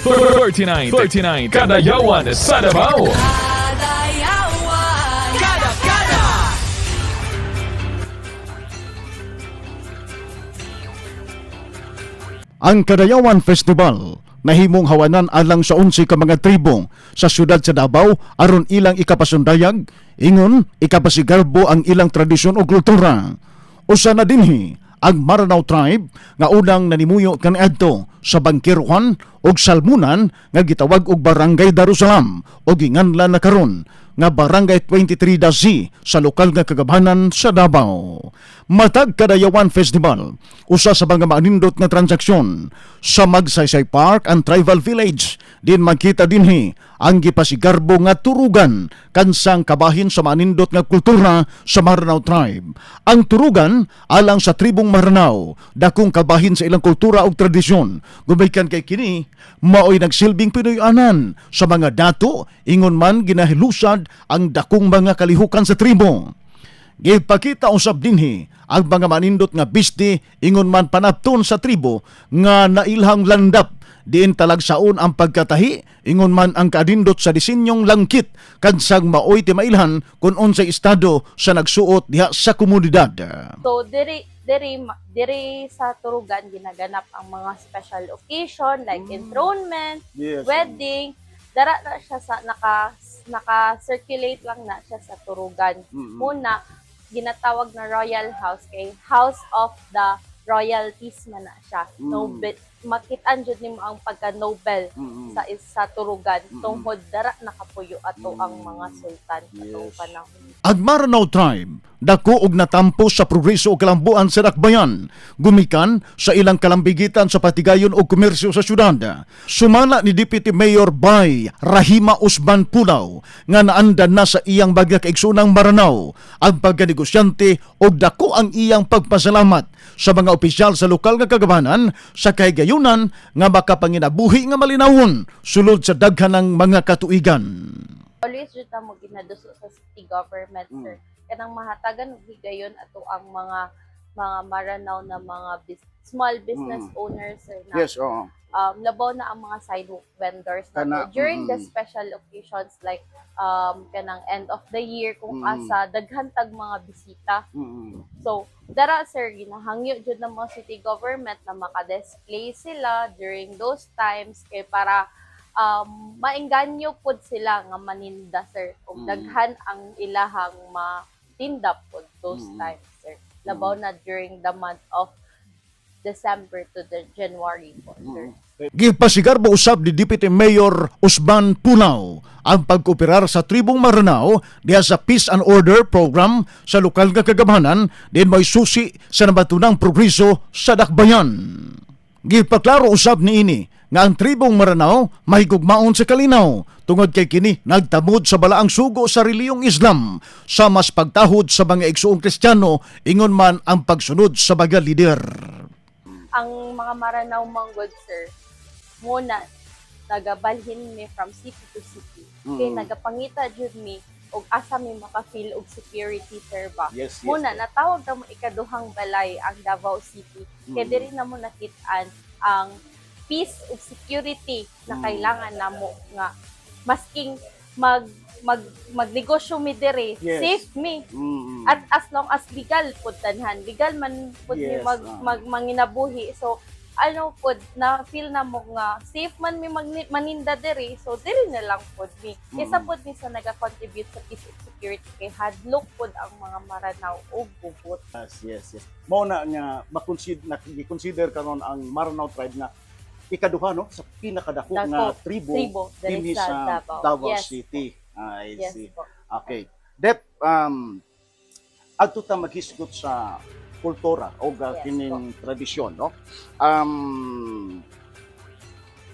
39, 39, Kadayawan sa Davao. Ang Kadayawan Festival nahimong hawanan alang sa 11 ka mga tribo sa syudad sa Davao aron ilang ikapasundayag ingon ikapasigarbo ang ilang tradisyon o kultura. Usa na dinhi ang Maranao tribe nga unang nanimuyo kaniadto sa Bangkiruan ug Salmunan nga gitawag og Barangay Darussalam o ginganlan na karon nga Barangay 23 Dazi sa lokal nga kagabanan sa Davao. Matag Kadayawan Festival, usa sa mga manindot nga transaksyon sa Magsaysay Park and Tribal Village. Din makita dinhi ang gipasigarbo nga turugan kansang kabahin sa manindot nga kultura sa Maranao Tribe. Ang turugan alang sa tribong Maranao, dakong kabahin sa ilang kultura ug tradisyon. Gumikan kay kini, maoy nagsilbing Pinoy-anan sa mga dato, ingon man ginahilusad ang dakong mga kalihukan sa tribo. Gipakita usab dinhi ang mga manindot nga bisti ingon man panapton sa tribo nga nailhang landap diin talagsaon ang pagkatahi ingon man ang kadindot sa disenyong langkit kansang maoy ti mailhan kun unsay estado sa nagsuot diha sa komunidad. So, diri, diri, diri sa Turugan, ginaganap ang mga special occasion like enthronement, Yes. wedding. Dara na siya sa, naka, naka-circulate lang na siya sa Turugan. Muna, ginatawag na Royal House kay House of the Royalties man na siya. Noble, makitaan jud nimo ang pagka-Nobel sa sa Turugan. Tungod dara nakapuyo ato ang mga sultan atong panahon. Ang Maranao Tribe, dako og natampo sa progreso o kalambuan sa Dakbayan, gumikan sa ilang kalambigitan sa patigayon o komersyo sa syudad. Sumala ni Deputy Mayor Bay Rahima Usman Pulaw nga naandan na sa iyang bagya kaigsunang Maranao ang pagkanegosyante og dako ang iyang pagpasalamat sa mga opisyal sa lokal nga kagabanan sa kahigayunan nga makapanginabuhi nga malinawon sulod sa daghanang mga katuigan. always jud mo ginaduso sa city government sir kanang mahatagan og higayon ato ang mga mga maranaw na mga bus- small business owners sir na oo. Um, labaw na ang mga sidewalk vendors na Kana, to. during the mm. special occasions like um kanang end of the year kung Mm. asa daghan tag mga bisita So, dara sir, ginahangyo jud ng mga city government na maka-display sila during those times kay para um, maengganyo pod sila nga maninda sir. Ug Mm. daghan ang ilahang matinda pod those Mm. times sir. Labaw na during the month of December to the January po sir. Gipasigarbo usab ni Deputy Mayor Usman Punaw ang pagkooperar sa tribong Maranao diha sa Peace and Order program sa lokal nga kagabanan din may susi sa nabatunang progreso sa dakbayan. Gipaklaro usab ni ini nga ang tribong Maranao mahigugmaon sa kalinaw tungod kay kini nagtamod sa balaang sugo sa reliyong Islam sa mas pagtahod sa mga igsuong Kristiyano ingon man ang pagsunod sa mga lider. Ang mga Maranao Manggod sir, muna nagabalhin mi from city to city. Kay nagapangita jud mi og asa mi maka-feel og security sir ba. Yes, yes, Muna yes. natawag na mo ikaduhang balay ang Davao City. Mm. diri na mo nakitaan ang peace ug security na Mm. kailangan namo nga masking mag mag magnegosyo mi diri, Yes. safe mi. At as long as legal pud tanhan, legal man pud mi Yes, mag, ah. mag manginabuhi. So ano pud na feel na mo nga safe man mi magni- maninda diri so diri na lang pud mi. Isa Mm. pud mi sa naga-contribute sa peace and security kay hadlok pud ang mga Maranao ug gubot. Yes, yes, yes. Mao na nga makonsider na consider karon ang Maranao tribe na ikaduha no sa pinakadako Dako, nga tribo, tribo, dinhi sa Davao. Davao Yes City. I Yes see. po. Okay. Dep um adto ta maghisgot sa kultura o ga Yes, kining tradisyon no. Um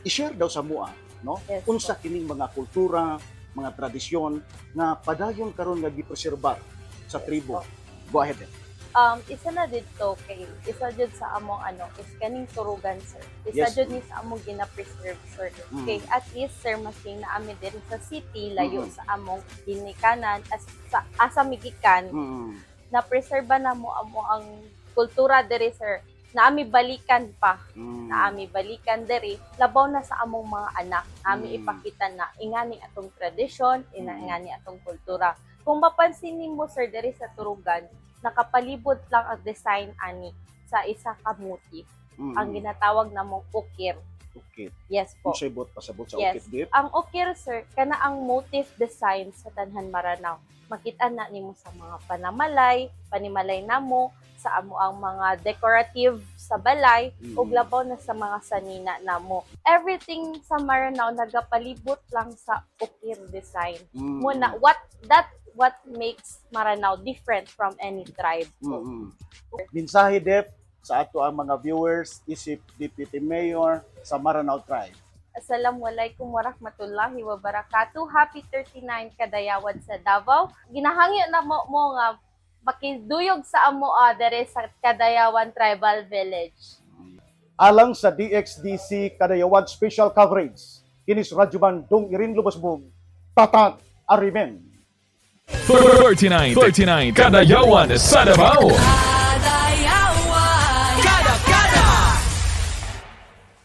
i-share daw sa mua no. Yes, Unsa kining mga kultura, mga tradisyon nga padayon karon nga gipreserbar sa tribo. Go ahead. Dep. Um, isa na dito kay isa jud sa among ano is kaning turugan sir. Isa Yes. jud ni sa among gina-preserve sir. Mm. Okay, at least sir masing na ami diri sa city layo Mm. sa among ginikanan as sa asa migikan Mm. na preserba na mo amo ang kultura diri sir naami balikan pa Mm. naami balikan diri labaw na sa among mga anak naami Mm. ipakita na ingani atong tradisyon ingani atong kultura kung mapansin nimo sir diri sa turugan nakapalibot lang ang design ani sa isa ka motif Mm. ang ginatawag namong ukir Okay. yes po Kung siya bot pasabot sa Yes. ukit dip. ang ukir sir kana ang motif design sa tanhan Maranao makita na nimo sa mga panamalay panimalay namo sa amo ang mga decorative sa balay Mm. ug labaw na sa mga sanina namo everything sa Maranao nagapalibot lang sa ukir design Mm. muna what that what makes Maranao different from any tribe Mm-mm. Mensahe dep sa ato ang mga viewers isip Deputy Mayor sa Maranao Tribe. Assalamualaikum warahmatullahi wabarakatuh. Happy 39 Kadayawan sa Davao. Ginahangyo na mo, mo nga makiduyog sa amo dere sa Kadayawan Tribal Village. Alang sa DXDC Kadayawan Special Coverage, kinis Radyoman Dong Irin Lubasbog, Tatag Arimen. 39, 39, Kadayawan sa Davao.